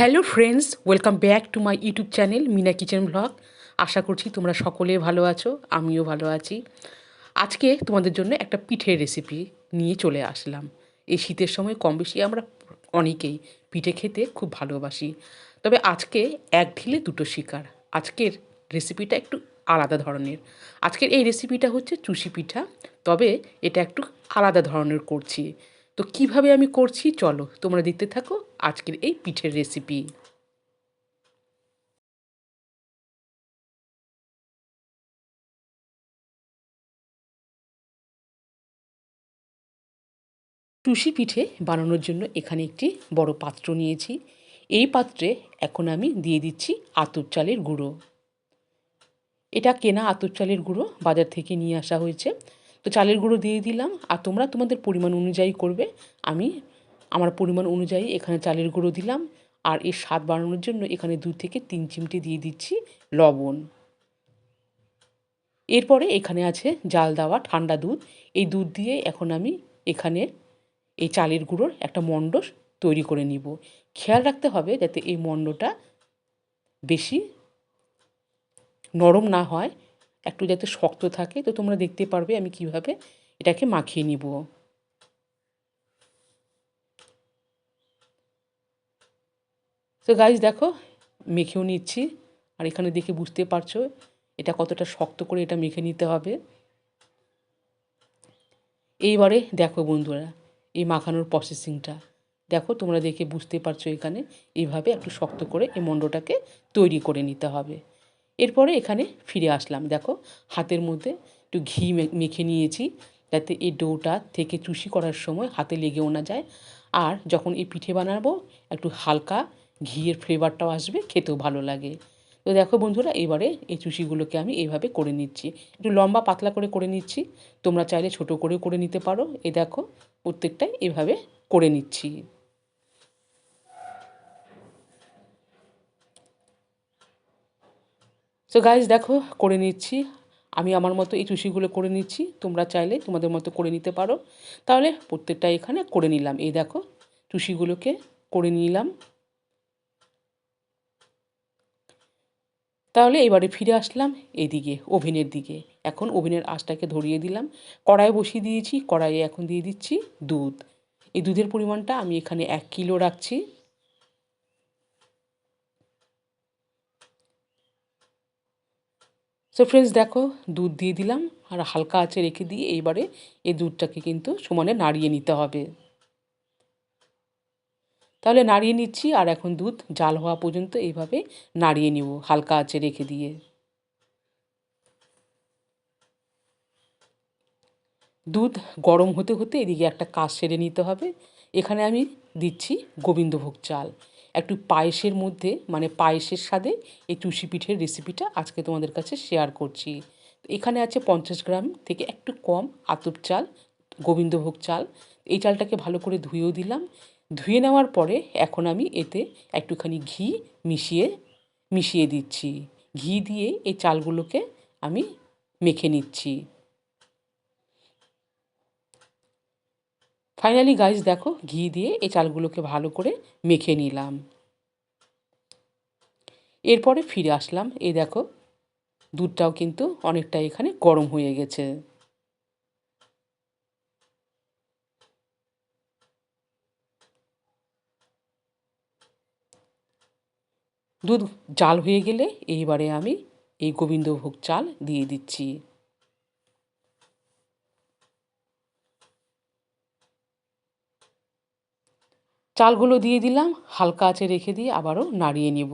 Hello friends, welcome back to my YouTube channel Mina kitchen blog. আশা করছি তোমরা সকলে ভালো আছো, আমিও ভালো আছি। আজকে তোমাদের জন্য একটা পিঠের রেসিপি নিয়ে চলে আসলাম। এই শীতের সময় কম বেশি আমরা অনেকেই পিঠে খেতে খুব ভালোবাসি। তবে আজকে এক ঢিলে দুটো শিকার। আজকের রেসিপিটা একটু আলাদা ধরনের। আজকের এই রেসিপিটা হচ্ছে চুষি পিঠা। তবে এটা একটু আলাদা ধরনের করছি। তো কীভাবে আমি করছি? চলো, তোমরা দেখতে থাকো আজকের এই পিঠের রেসিপি টুসি পিঠে বানানোর জন্য এখানে একটি বড় পাত্র নিয়েছি। এই পাত্রে এখন আমি দিয়ে দিচ্ছি আতপ চালের গুঁড়ো। এটা কেনা আতপ চালের গুঁড়ো বাজার থেকে নিয়ে আসা হয়েছে। তো চালের গুঁড়ো দিয়ে দিলাম, আর তোমরা তোমাদের পরিমাণ অনুযায়ী করবে। আমি আমার পরিমাণ অনুযায়ী এখানে চালের গুঁড়ো দিলাম, আর এর স্বাদ বাড়ানোর জন্য এখানে দু থেকে তিন চিমটি দিয়ে দিচ্ছি লবণ। এরপরে এখানে আছে জাল দেওয়া ঠান্ডা দুধ। এই দুধ দিয়ে এখন আমি এখানে এই চালের গুঁড়োর একটা মণ্ড তৈরি করে নিব। খেয়াল রাখতে হবে যাতে এই মণ্ডটা বেশি নরম না হয়। একটু যাতে শক্ত থাকে, তো তোমরা দেখতে পারবে আমি কীভাবে এটাকে মাখিয়ে নিব। তো গাইজ দেখো, মেখেও নিচ্ছি, আর এখানে দেখে বুঝতে পারছ এটা কতটা শক্ত করে এটা মেখে নিতে হবে। এইবারে দেখো বন্ধুরা, এই মাখানোর প্রসেসিংটা দেখো, তোমরা দেখে বুঝতে পারছ এখানে, এইভাবে একটু শক্ত করে এই মণ্ডটাকে তৈরি করে নিতে হবে। এরপরে এখানে ফিরে আসলাম। দেখো, হাতের মধ্যে একটু ঘি মেখে নিয়েছি যাতে এই ডোটা থেকে চুষি করার সময় হাতে লেগেও না যায়। আর যখন এই পিঠে বানাবো, একটু হালকা ঘিয়ের ফ্লেভারটাও আসবে, খেতেও ভালো লাগে। তো দেখো বন্ধুরা, এবারে এই চুষিগুলোকে আমি এইভাবে করে নিচ্ছি। একটু লম্বা পাতলা করে করে নিচ্ছি। তোমরা চাইলে ছোট করেও করে নিতে পারো। এ দেখো, প্রত্যেকটাই এভাবে করে নিচ্ছি। তো গাইজ দেখো, করে নিচ্ছি। আমি আমার মতো এই চুষিগুলো করে নিচ্ছি। তোমরা চাইলে তোমাদের মতো করে নিতে পারো। তাহলে প্রত্যেকটা এখানে করে নিলাম। এই দেখো, চুষিগুলোকে করে নিলাম। তাহলে এবারে ফিরে আসলাম এদিকে, ওভেনের দিকে। এখন ওভেনের আঁচটাকে ধরিয়ে দিলাম। কড়াই বসিয়ে দিয়েছি। কড়াইয়ে এখন দিয়ে দিচ্ছি দুধ। এই দুধের পরিমাণটা আমি এখানে এক কিলো রাখছি। সো ফ্রেন্ডস দেখো, দুধ দিয়ে দিলাম আর হালকা আঁচে রেখে দিয়ে এইবারে এই দুধটাকে কিন্তু সমানে নাড়িয়ে নিতে হবে। তাহলে নাড়িয়ে নিচ্ছি আর এখন দুধ জাল হওয়া পর্যন্ত এইভাবে নাড়িয়ে নিব, হালকা আঁচে রেখে দিয়ে। দুধ গরম হতে হতে এদিকে একটা কাজ সেরে নিতে হবে। এখানে আমি দিচ্ছি গোবিন্দভোগ চাল। একটু পায়েসের মধ্যে মানে পায়েসের স্বাদে এই চুষি পিঠের রেসিপিটা আজকে তোমাদের কাছে শেয়ার করছি। এখানে আছে পঞ্চাশ গ্রাম থেকে একটু কম আতপ চাল, গোবিন্দভোগ চাল। এই চালটাকে ভালো করে ধুয়েও দিলাম। ধুয়ে নেওয়ার পরে এখন আমি এতে একটুখানি ঘি মিশিয়ে মিশিয়ে দিচ্ছি। ঘি দিয়ে এই চালগুলোকে আমি মেখে নিচ্ছি। ফাইনালি গাইজ দেখো, ঘি দিয়ে এই চালগুলোকে ভালো করে মেখে নিলাম। এরপরে ফিরে আসলাম। এই দেখো, দুধটাও কিন্তু অনেকটা এখানে গরম হয়ে গেছে। দুধ জাল হয়ে গেলে এইবারে আমি এই গোবিন্দভোগ চাল দিয়ে দিচ্ছি। চালগুলো দিয়ে দিলাম, হালকা আঁচে রেখে দিয়ে আবারও নাড়িয়ে নেব।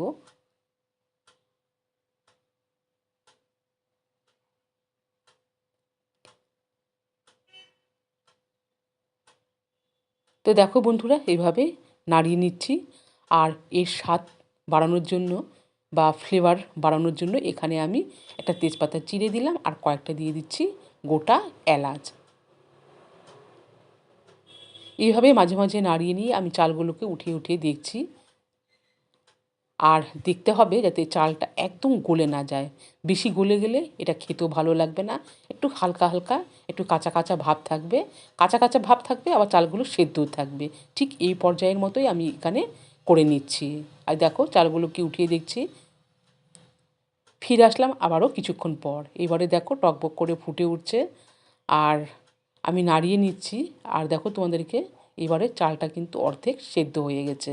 তো দেখো বন্ধুরা, এভাবে নাড়িয়ে নিচ্ছি। আর এর স্বাদ বাড়ানোর জন্য বা ফ্লেভার বাড়ানোর জন্য এখানে আমি একটা তেজপাতা চিড়ে দিলাম আর কয়েকটা দিয়ে দিচ্ছি গোটা এলাচ। এইভাবে মাঝে মাঝে নাড়িয়ে নিয়ে আমি চালগুলোকে উঠিয়ে উঠিয়ে দেখছি। আর দেখতে হবে যাতে চালটা একদম গলে না যায়। বেশি গলে গেলে এটা খেতেও ভালো লাগবে না। একটু হালকা হালকা, একটু কাঁচা কাঁচা ভাব থাকবে। কাঁচা কাঁচা ভাব থাকবে, আবার চালগুলো সেদ্ধ থাকবে। ঠিক এই পর্যায়ের মতোই আমি এখানে করে নিচ্ছি। আর দেখো চালগুলোকে উঠিয়ে দেখছি। ফিরে আসলাম আবারও কিছুক্ষণ পর। এবারে দেখো টকবক করে ফুটে উঠছে। আর আমি নাড়িয়ে নিচ্ছি। আর দেখো তোমাদেরকে এবারে চালটা কিন্তু অর্ধেক সেদ্ধ হয়ে গেছে।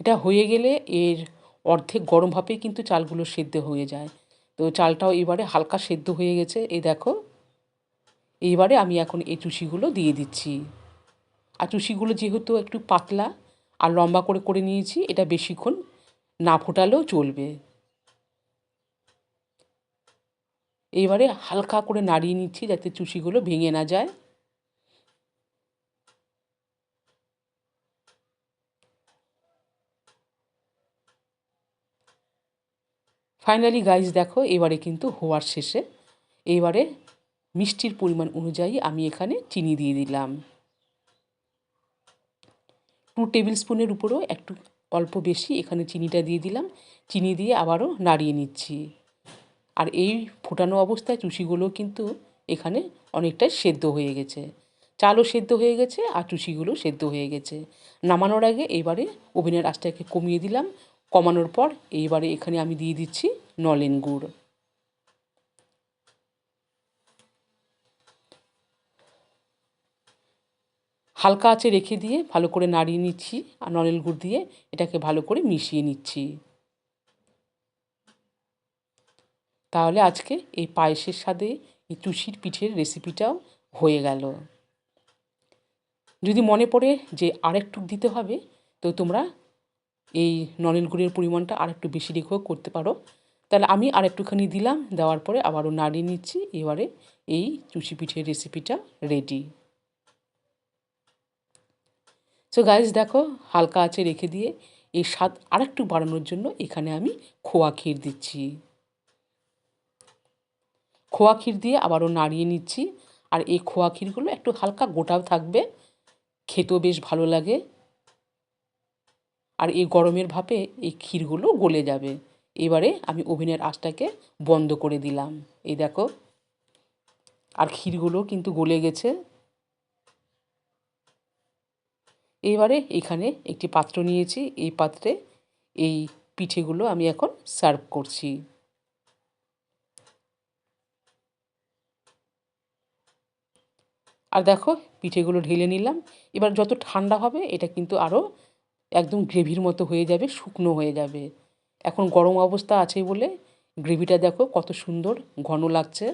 এটা হয়ে গেলে এর অর্ধেক গরম ভাপেই কিন্তু চালগুলো সেদ্ধ হয়ে যায়। তো চালটাও এবারে হালকা সেদ্ধ হয়ে গেছে। এই দেখো এইবারে আমি এখন এই চুষিগুলো দিয়ে দিচ্ছি। আর চুষিগুলো যেহেতু একটু পাতলা আর লম্বা করে করে নিয়েছি, এটা বেশিক্ষণ না ফোটালেও চলবে। এইবারে হালকা করে নাড়িয়ে নিচ্ছি যাতে চুষিগুলো ভেঙে না যায়। ফাইনালি গাইজ দেখো, এবারে কিন্তু হওয়ার শেষে। এবারে মিষ্টির পরিমাণ অনুযায়ী আমি এখানে চিনি দিয়ে দিলাম। টু টেবিল স্পুনের উপরেও একটু অল্প বেশি এখানে চিনিটা দিয়ে দিলাম। চিনি দিয়ে আবারও নাড়িয়ে নিচ্ছি। আর এই ফোটানো অবস্থায় চুষিগুলো কিন্তু এখানে অনেকটাই সেদ্ধ হয়ে গেছে। চালও সেদ্ধ হয়ে গেছে আর চুষিগুলো সেদ্ধ হয়ে গেছে। নামানোর আগে এবারে ওভেনের আঁচটাকে কমিয়ে দিলাম। কমানোর পর এইবারে এখানে আমি দিয়ে দিচ্ছি নলেন গুড়। হালকা আঁচে রেখে দিয়ে ভালো করে নাড়িয়ে নিচ্ছি আর নলেন গুড় দিয়ে এটাকে ভালো করে মিশিয়ে নিচ্ছি। তাহলে আজকে এই পায়েসের সাথে এই চুষির পিঠের রেসিপিটাও হয়ে গেল। যদি মনে পড়ে যে আরেকটু দিতে হবে, তো তোমরা এই নলেন গুড়ের পরিমাণটা আর একটু বেশি রেখেও করতে পারো। তাহলে আমি আর একটুখানি দিলাম, দেওয়ার পরে আবারও নাড়িয়ে নিচ্ছি, এবারে এই চুষি পিঠের রেসিপিটা রেডি সো গাইজ দেখো, হালকা আছে রেখে দিয়ে এই স্বাদ আরেকটু বাড়ানোর জন্য এখানে আমি খোয়া ক্ষীর দিচ্ছি। খোয়া ক্ষীর দিয়ে আবারও নাড়িয়ে নিচ্ছি। আর এই খোয়া ক্ষীরগুলো একটু হালকা গোটাও থাকবে। খেতেও বেশ ভালো লাগে। আর এই গরমের ভাপে এই ক্ষীরগুলো গলে যাবে। এবারে আমি ওভেনের আঁচটাকে বন্ধ করে দিলাম। এই দেখো। আর ক্ষীরগুলো কিন্তু গলে গেছে। এবারে এখানে একটি পাত্র নিয়েছি। এই পাত্রে এই পিঠেগুলো আমি এখন সার্ভ করছি। আর দেখো, পিঠেগুলো ঢেলে নিলাম। এবার যত ঠান্ডা হবে, এটা কিন্তু আরও একদম গ্রেভির মতো হয়ে যাবে, শুকনো হয়ে যাবে। এখন গরম অবস্থা আছে বলে গ্রেভিটা দেখো কত সুন্দর ঘন লাগছে।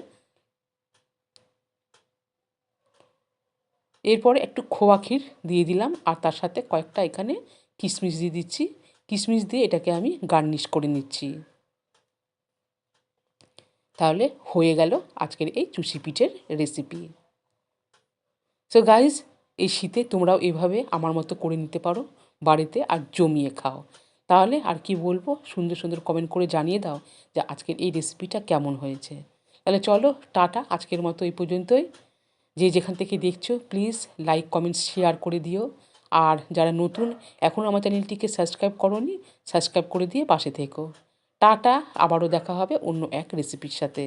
এরপরে একটু খোয়া ক্ষীর দিয়ে দিলাম, আর তার সাথে কয়েকটা এখানে কিশমিশ দিয়ে দিচ্ছি। কিশমিশ দিয়ে এটাকে আমি গার্নিশ করে নিচ্ছি। তাহলে হয়ে গেল আজকের এই চুষি পিঠের রেসিপি সো গাইজ এই শীতে তোমরাও এভাবে আমার মতো করে নিতে পারো বাড়িতে আর জমিয়ে খাও। তাহলে আর কি বলব? সুন্দর সুন্দর কমেন্ট করে জানিয়ে দাও যে আজকের এই রেসিপিটা কেমন হয়েছে। তাহলে চলো, টাটা, আজকের মতো এই পর্যন্তই। যে যেখান থেকে দেখছ প্লিজ লাইক কমেন্টস শেয়ার করে দিও। আর যারা নতুন এখনও আমার চ্যানেলটিকে সাবস্ক্রাইব করনি সাবস্ক্রাইব করে দিয়ে পাশে থেকো। টাটা, আবারও দেখা হবে অন্য এক রেসিপির সাথে।